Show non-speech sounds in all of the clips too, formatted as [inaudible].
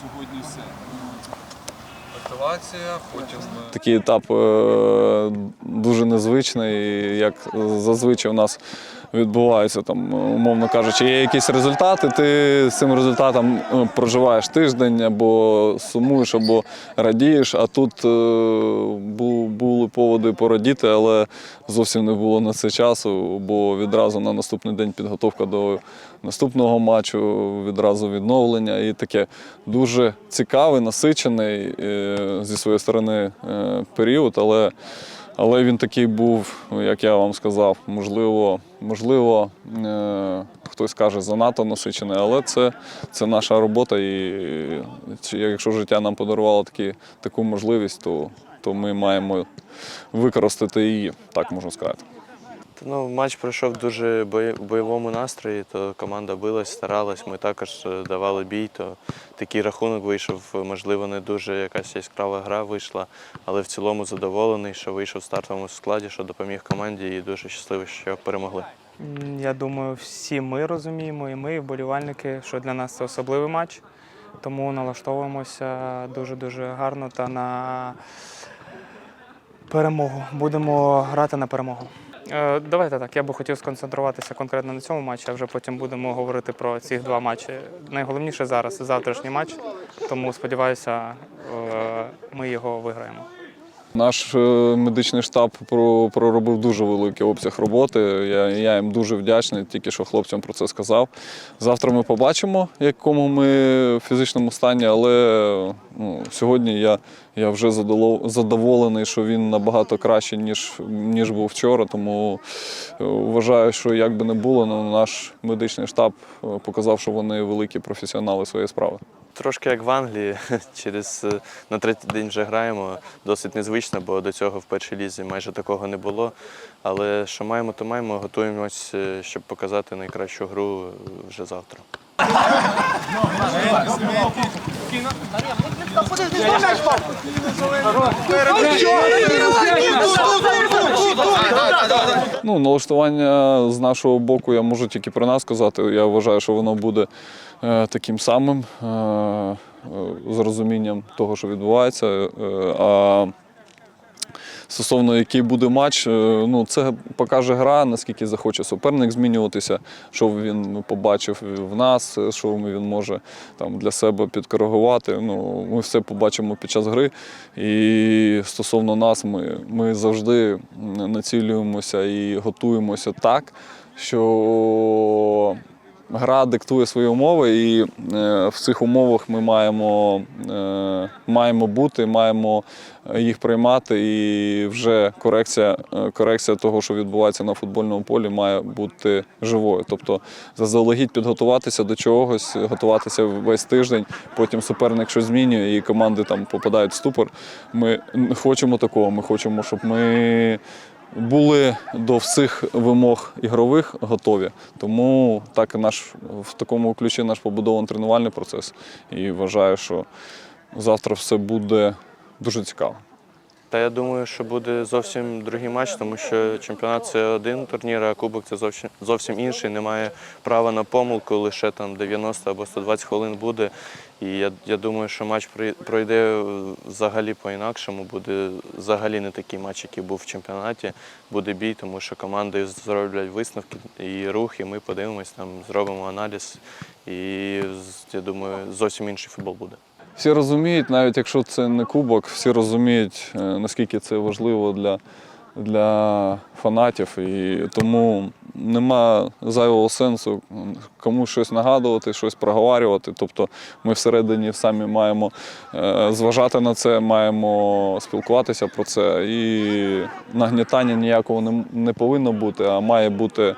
сьогодні все. Активація, потім е, Такий етап е, дуже незвичний, як зазвичай у нас відбувається, там, умовно кажучи, є якісь результати, ти з цим результатом е, проживаєш тиждень або сумуєш, або радієш. А тут е, були поводи порадіти, але зовсім не було на це часу, бо відразу на наступний день підготовка до наступного матчу, відразу відновлення. І таке дуже цікавий, насичений е, зі своєї сторони е, період, але, але він такий був, як я вам сказав, можливо, можливо, е, хтось каже, занадто насичений, але це, це наша робота. І якщо життя нам подарувало такі, таку можливість, то, то ми маємо використати її, так можна сказати. Ну, матч пройшов в дуже бої- бойовому настрої, то команда билась, старалась. Ми також е, давали бій, то такий рахунок вийшов. Можливо, не дуже якась яскрава гра вийшла, але в цілому задоволений, що вийшов в стартовому складі, що допоміг команді і дуже щасливий, що перемогли. Я думаю, всі ми розуміємо, і ми, і вболівальники, що для нас це особливий матч. Тому налаштовуємося дуже-дуже гарно та на перемогу. Будемо грати на перемогу. Е, Давайте так. Я би хотів сконцентруватися конкретно на цьому матчі, а вже потім будемо говорити про ці два матчі. Найголовніше зараз завтрашній матч, тому сподіваюся, е, ми його виграємо. Наш е, медичний штаб проробив дуже великий обсяг роботи. Я, я їм дуже вдячний, тільки що хлопцям про це сказав. Завтра ми побачимо, якому ми в фізичному стані, але ну, сьогодні я, я вже задоволений, що він набагато краще, ніж, ніж був вчора. Тому е, вважаю, що як би не було, ну, наш медичний штаб е, показав, що вони великі професіонали своєї справи. Трошки як в Англії, [laughs] через е, на третій день вже граємо. Досить незвично, бо до цього в першій лізі майже такого не було. Але що маємо, то маємо. Готуємось, щоб показати найкращу гру вже завтра. Ну, налаштування з нашого боку я можу тільки про нас сказати. Я вважаю, що воно буде е, таким самим е, е, з розумінням того, що відбувається. А стосовно який буде матч, е, ну це покаже гра, наскільки захоче суперник змінюватися, що він побачив в нас, е, що він може там для себе підкоригувати. Ну, ми все побачимо під час гри. І стосовно нас, ми, ми завжди націлюємося і готуємося так, що гра диктує свої умови, і е, в цих умовах ми маємо, е, маємо бути, маємо їх приймати. І вже корекція, е, корекція того, що відбувається на футбольному полі, має бути живою. Тобто заздалегідь підготуватися до чогось, готуватися весь тиждень, потім суперник щось змінює, і команди там попадають в ступор. Ми хочемо такого. Ми хочемо, щоб ми були до всіх вимог ігрових готові. Тому так і наш в такому ключі наш побудований тренувальний процес. І вважаю, що завтра все буде дуже цікаво. Та я думаю, що буде зовсім другий матч, тому що чемпіонат це один турнір, а кубок це зовсім зовсім інший. Немає права на помилку, лише там 90 або 120 хвилин буде. І я, я думаю, що матч пройде взагалі по-інакшому. Буде взагалі не такий матч, який був в чемпіонаті. Буде бій, тому що команди зроблять висновки і рух, і ми подивимось, там зробимо аналіз. І я думаю, зовсім інший футбол буде. Всі розуміють, навіть якщо це не кубок, всі розуміють, е, наскільки це важливо для, для фанатів. І тому нема зайвого сенсу комусь щось нагадувати, щось проговорювати. Тобто ми всередині самі маємо е, зважати на це, маємо спілкуватися про це. І нагнітання ніякого не, не повинно бути, а має бути.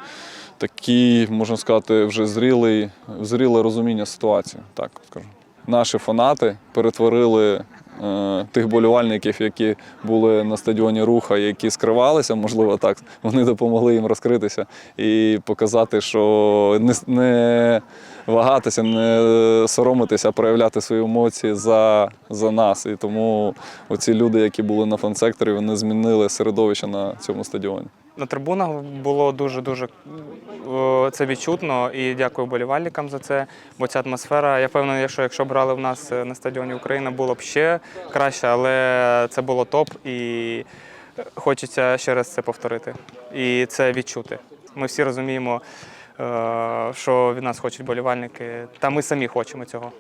Такий, можна сказати, вже зрілий, зріле розуміння ситуації, так скажу наші фанати перетворили е, тих болівальників, які були на стадіоні Руха, які скривалися, можливо, так. Вони допомогли їм розкритися і показати, що не, не вагатися, не соромитися, а проявляти свої емоції за, за нас. І тому оці люди, які були на фан-секторі, вони змінили середовище на цьому стадіоні. На трибунах було дуже-дуже е, це відчутно і дякую болівальникам за це. Бо ця атмосфера, я впевнений, що якщо брали в нас е, на стадіоні Україна, було б ще краще, але це було топ і хочеться ще раз це повторити. І це відчути. Ми всі розуміємо, е, що від нас хочуть болівальники, та ми самі хочемо цього.